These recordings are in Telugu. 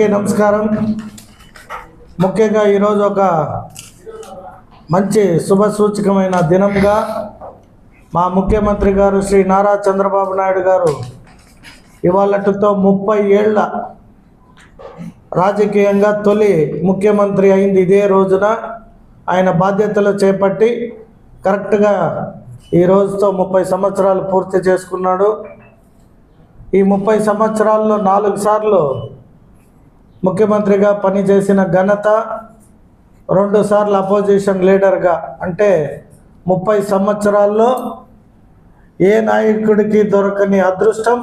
అందరికీ నమస్కారం. ముఖ్యంగా ఈరోజు ఒక మంచి శుభ సూచకమైన దినంగా మా ముఖ్యమంత్రి గారు శ్రీ నారా చంద్రబాబు నాయుడు గారు ఇవాళతో ముప్పై ఏళ్ళ రాజకీయంగా తొలి ముఖ్యమంత్రి అయింది ఇదే రోజున. ఆయన బాధ్యతలు చేపట్టి కరెక్ట్గా ఈ రోజుతో ముప్పై సంవత్సరాలు పూర్తి చేసుకున్నాడు. ఈ ముప్పై సంవత్సరాల్లో నాలుగు సార్లు ముఖ్యమంత్రిగా పనిచేసిన ఘనత రెండుసార్లు అపోజిషన్ లీడర్గా అంటే ముప్పై సంవత్సరాల్లో ఏ నాయకుడికి దొరకని అదృష్టం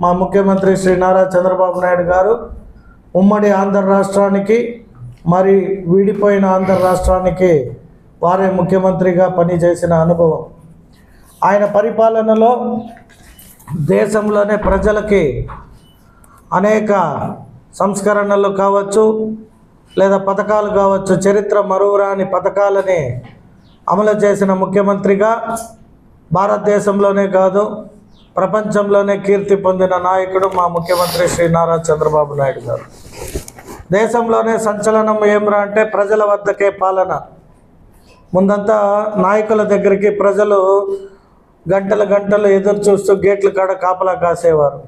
మా ముఖ్యమంత్రి శ్రీ నారా చంద్రబాబు నాయుడు గారు. ఉమ్మడి ఆంధ్ర రాష్ట్రానికి మరి విడిపోయిన ఆంధ్ర రాష్ట్రానికి వారే ముఖ్యమంత్రిగా పనిచేసిన అనుభవం. ఆయన పరిపాలనలో దేశంలోనే ప్రజలకి అనేక సంస్కరణలు కావచ్చు లేదా పథకాలు కావచ్చు చరిత్ర మరువురాని పథకాలని అమలు చేసిన ముఖ్యమంత్రిగా భారతదేశంలోనే కాదు ప్రపంచంలోనే కీర్తి పొందిన నాయకుడు మా ముఖ్యమంత్రి శ్రీ నారా చంద్రబాబు నాయుడు గారు. దేశంలోనే సంచలనం ఏమిరా అంటే ప్రజల వద్దకే పాలన. ముందంతా నాయకుల దగ్గరికి ప్రజలు గంటలు గంటలు ఎదురు చూస్తూ గేట్ల కాడ కాపలా కాసేవారు.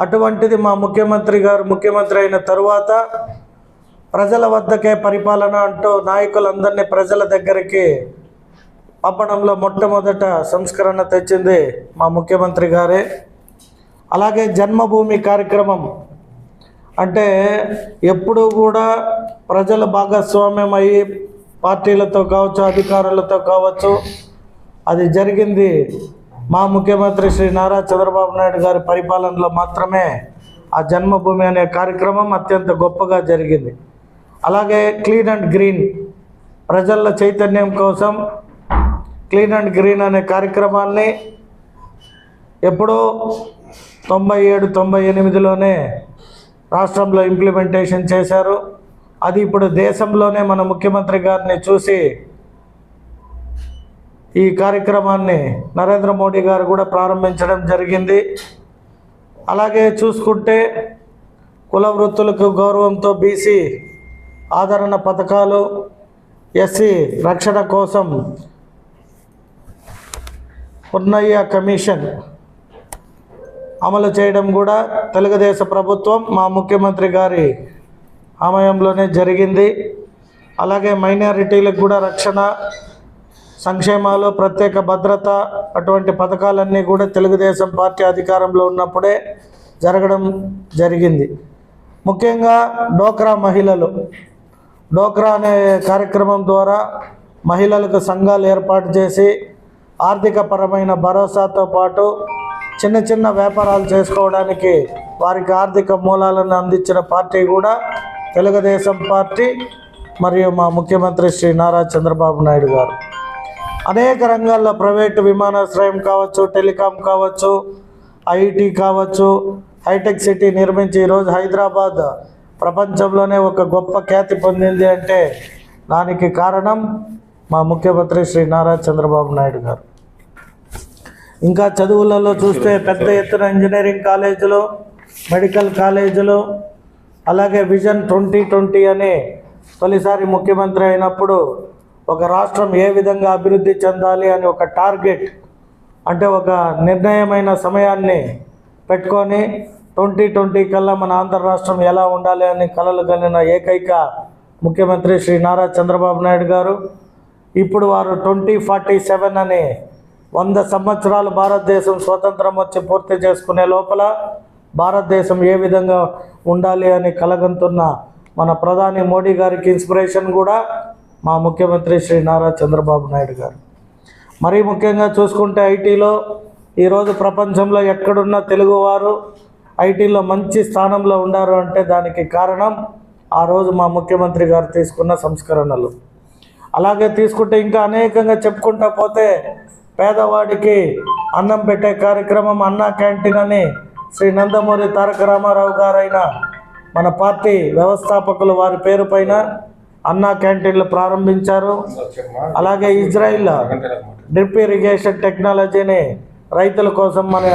అటువంటిది మా ముఖ్యమంత్రి గారు ముఖ్యమంత్రి అయిన తరువాత ప్రజల వద్దకే పరిపాలన అంటూ నాయకులందరినీ ప్రజల దగ్గరికి పంపడంలో మొట్టమొదట సంస్కరణ తెచ్చింది మా ముఖ్యమంత్రి గారే. అలాగే జన్మభూమి కార్యక్రమం అంటే ఎప్పుడూ కూడా ప్రజల భాగస్వామ్యం అయ్యి పార్టీలతో కావచ్చు అధికారులతో కావచ్చు అది జరిగింది మా ముఖ్యమంత్రి శ్రీ నారా చంద్రబాబు నాయుడు గారి పరిపాలనలో మాత్రమే ఆ జన్మభూమి అనే కార్యక్రమం అత్యంత గొప్పగా జరిగింది. అలాగే క్లీన్ అండ్ గ్రీన్ ప్రజల చైతన్యం కోసం క్లీన్ అండ్ గ్రీన్ అనే కార్యక్రమాన్ని ఎప్పుడో తొంభై ఏడు తొంభై ఎనిమిదిలోనే రాష్ట్రంలో ఇంప్లిమెంటేషన్ చేశారు. అది ఇప్పుడు దేశంలోనే మన ముఖ్యమంత్రి గారిని చూసి ఈ కార్యక్రమాన్ని నరేంద్ర మోడీ గారు కూడా ప్రారంభించడం జరిగింది. అలాగే చూసుకుంటే కుల వృత్తులకు గౌరవంతో బీసీ ఆదరణ పథకాలు ఎస్సీ రక్షణ కోసం ఉన్నయ్య కమిషన్ అమలు చేయడం కూడా తెలుగుదేశ ప్రభుత్వం మా ముఖ్యమంత్రి గారి ఆమయంలోనే జరిగింది. అలాగే మైనారిటీలకు కూడా రక్షణ సంక్షేమాలు ప్రత్యేక భద్రత అటువంటి పథకాలన్నీ కూడా తెలుగుదేశం పార్టీ అధికారంలో ఉన్నప్పుడే జరగడం జరిగింది. ముఖ్యంగా డోక్రా మహిళలు. డోక్రా అనే కార్యక్రమం ద్వారా మహిళలకు సంఘాలు ఏర్పాటు చేసి ఆర్థిక పరమైన భరోసాతో పాటు చిన్న చిన్న వ్యాపారాలు చేసుకోవడానికి వారికి ఆర్థిక మూలాలను అందించిన పార్టీ కూడా తెలుగుదేశం పార్టీ మరియు మా ముఖ్యమంత్రి శ్రీ నారా చంద్రబాబు నాయుడు గారు. అనేక రంగాల్లో ప్రైవేటు విమానాశ్రయం కావచ్చు టెలికాం కావచ్చు ఐటీ కావచ్చు హైటెక్ సిటీ నిర్మించి ఈరోజు హైదరాబాద్ ప్రపంచంలోనే ఒక గొప్ప ఖ్యాతి పొందింది అంటే దానికి కారణం మా ముఖ్యమంత్రి శ్రీ నారా చంద్రబాబు నాయుడు గారు. ఇంకా చదువులలో చూస్తే పెద్ద ఎత్తున ఇంజనీరింగ్ కాలేజీలు మెడికల్ కాలేజీలు అలాగే విజన్ ట్వంటీ ట్వంటీ అనే తొలిసారి ముఖ్యమంత్రి అయినప్పుడు ఒక రాష్ట్రం ఏ విధంగా అభివృద్ధి చెందాలి అని ఒక టార్గెట్ అంటే ఒక నిర్ణయమైన సమయాన్ని పెట్టుకొని ట్వంటీ ట్వంటీ కల్లా మన ఆంధ్ర రాష్ట్రం ఎలా ఉండాలి అని కలలు కలిగిన ఏకైక ముఖ్యమంత్రి శ్రీ నారా చంద్రబాబు నాయుడు గారు ఇప్పుడు వారు ట్వంటీ ఫార్టీ సెవెన్ అని వంద సంవత్సరాలు భారతదేశం స్వతంత్రం వచ్చి పూర్తి చేసుకునే లోపల భారతదేశం ఏ విధంగా ఉండాలి అని కలగంతున్న మన ప్రధాని మోడీ గారికి ఇన్స్పిరేషన్ కూడా మా ముఖ్యమంత్రి శ్రీ నారా చంద్రబాబు నాయుడు గారు. మరీ ముఖ్యంగా చూసుకుంటే ఐటీలో ఈరోజు ప్రపంచంలో ఎక్కడున్న తెలుగువారు ఐటీలో మంచి స్థానంలో ఉన్నారు అంటే దానికి కారణం ఆ రోజు మా ముఖ్యమంత్రి గారు తీసుకున్న సంస్కరణలు. అలాగే తీసుకుంటే ఇంకా అనేకంగా చెప్పుకుంటా పోతే పేదవాడికి అన్నం పెట్టే కార్యక్రమం అన్నా క్యాంటీన్ అని శ్రీ నందమూరి తారక రామారావు గారైన మన పార్టీ వ్యవస్థాపకులు వారి పేరు పైన అన్నా క్యాంటీన్లు ప్రారంభించారు. అలాగే ఇజ్రాయిల్ డ్రిప్ ఇరిగేషన్ టెక్నాలజీని రైతుల కోసం మన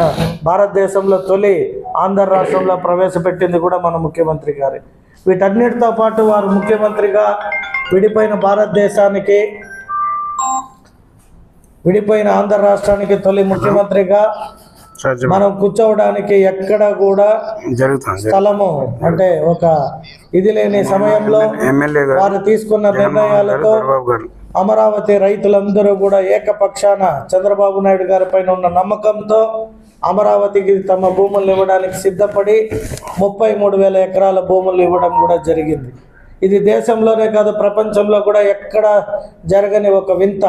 భారతదేశంలో తొలి ఆంధ్ర రాష్ట్రంలో ప్రవేశపెట్టింది కూడా మన ముఖ్యమంత్రి గారి. వీటన్నిటితో పాటు వారు ముఖ్యమంత్రిగా విడిపోయిన భారతదేశానికి విడిపోయిన ఆంధ్ర రాష్ట్రానికి తొలి ముఖ్యమంత్రిగా మనం కూర్చోవడానికి ఎక్కడ కూడా జరుగుతుంది స్థలము అంటే ఒక ఇది లేని సమయంలో వారు తీసుకున్న నిర్ణయాలతో అమరావతి రైతులందరూ కూడా ఏకపక్షాన చంద్రబాబు నాయుడు గారి పైన ఉన్న నమ్మకంతో అమరావతికి తమ భూములు ఇవ్వడానికి సిద్ధపడి ముప్పై మూడు వేల ఎకరాల భూములు ఇవ్వడం కూడా జరిగింది. ఇది దేశంలోనే కాదు ప్రపంచంలో కూడా ఎక్కడ జరగని ఒక వింత.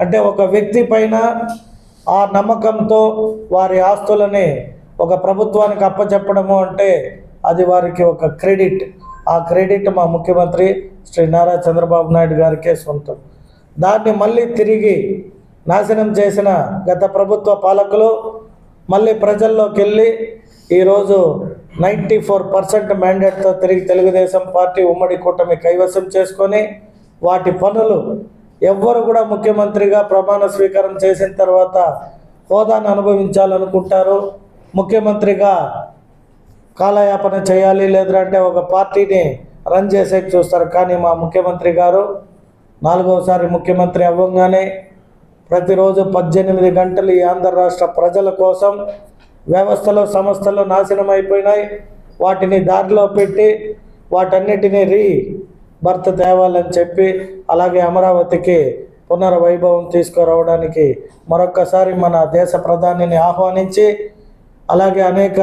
అంటే ఒక వ్యక్తి పైన ఆ నమ్మకంతో వారి ఆస్తులని ఒక ప్రభుత్వానికి అప్పచెప్పడము అంటే అది వారికి ఒక క్రెడిట్. ఆ క్రెడిట్ మా ముఖ్యమంత్రి శ్రీ నారా చంద్రబాబు నాయుడు గారికే సొంతం. దాన్ని మళ్ళీ తిరిగి నాశనం చేసిన గత ప్రభుత్వ పాలకులు మళ్ళీ ప్రజల్లోకి వెళ్ళి ఈరోజు నైంటీ ఫోర్ పర్సెంట్ మ్యాండేట్తో తిరిగి తెలుగుదేశం పార్టీ ఉమ్మడి కూటమి కైవసం చేసుకొని వాటి పనులు ఎవ్వరు కూడా ముఖ్యమంత్రిగా ప్రమాణ స్వీకారం చేసిన తర్వాత హోదాను అనుభవించాలనుకుంటారు. ముఖ్యమంత్రిగా కాలయాపన చేయాలి లేదంటే ఒక పార్టీని రన్ చేసేకి చూస్తారు. కానీ మా ముఖ్యమంత్రి గారు నాలుగవసారి ముఖ్యమంత్రి అవ్వగానే ప్రతిరోజు పద్దెనిమిది గంటలు ఈ ఆంధ్ర రాష్ట్ర ప్రజల కోసం వ్యవస్థలు సంస్థలు నాశనం అయిపోయినాయి వాటిని దారిలో పెట్టి వాటన్నిటినీ రీ భర్త తేవాలని చెప్పి అలాగే అమరావతికి పునర్వైభవం తీసుకురావడానికి మరొక్కసారి మన దేశ ప్రధానిని ఆహ్వానించి అలాగే అనేక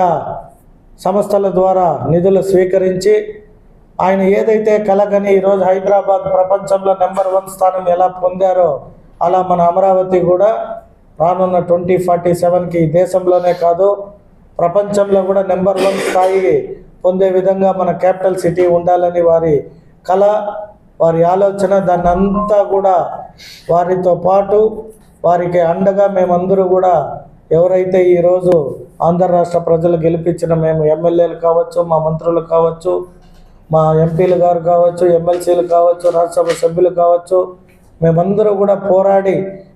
సంస్థల ద్వారా నిధులు స్వీకరించి ఆయన ఏదైతే కలగని ఈరోజు హైదరాబాద్ ప్రపంచంలో నెంబర్ వన్ స్థానం ఎలా పొందారో అలా మన అమరావతి కూడా రానున్న ట్వంటీ ఫార్టీ సెవెన్కి దేశంలోనే కాదు ప్రపంచంలో కూడా నెంబర్ వన్ స్థాయి పొందే విధంగా మన క్యాపిటల్ సిటీ ఉండాలని వారి కళ వారి ఆలోచన దాన్ని అంతా కూడా వారితో పాటు వారికి అండగా మేమందరూ కూడా ఎవరైతే ఈరోజు ఆంధ్ర రాష్ట్ర ప్రజలు గెలిపించిన మేము ఎమ్మెల్యేలు కావచ్చు మా మంత్రులు కావచ్చు మా ఎంపీలు గారు కావచ్చు ఎమ్మెల్సీలు కావచ్చు రాజ్యసభ సభ్యులు కావచ్చు మేమందరూ కూడా పోరాడి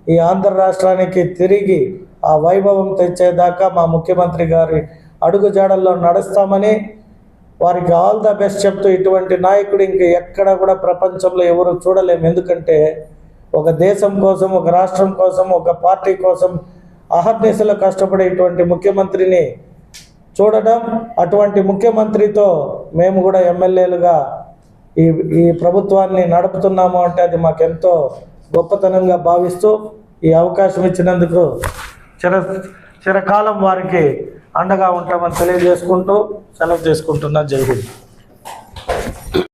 ఈ ఆంధ్ర రాష్ట్రానికి తిరిగి ఆ వైభవం తెచ్చేదాకా మా ముఖ్యమంత్రి గారి అడుగుజాడల్లో నడుస్తామని వారికి ఆల్ ద బెస్ట్ చెప్తూ ఇటువంటి నాయకుడు ఇంక ఎక్కడ కూడా ప్రపంచంలో ఎవరు చూడలేము ఎందుకంటే ఒక దేశం కోసం ఒక రాష్ట్రం కోసం ఒక పార్టీ కోసం అహర్నిశలో కష్టపడే ఇటువంటి ముఖ్యమంత్రిని చూడడం అటువంటి ముఖ్యమంత్రితో మేము కూడా ఎమ్మెల్యేలుగా ఈ ఈ ప్రభుత్వాన్ని నడుపుతున్నాము అంటే అది మాకెంతో గొప్పతనంగా భావిస్తూ ఈ అవకాశం ఇచ్చినందుకు చిర చిరకాలం వారికి అండగా ఉంటామని తెలియజేసుకుంటూ సెలవు తీసుకుంటున్నా జరుగుతుంది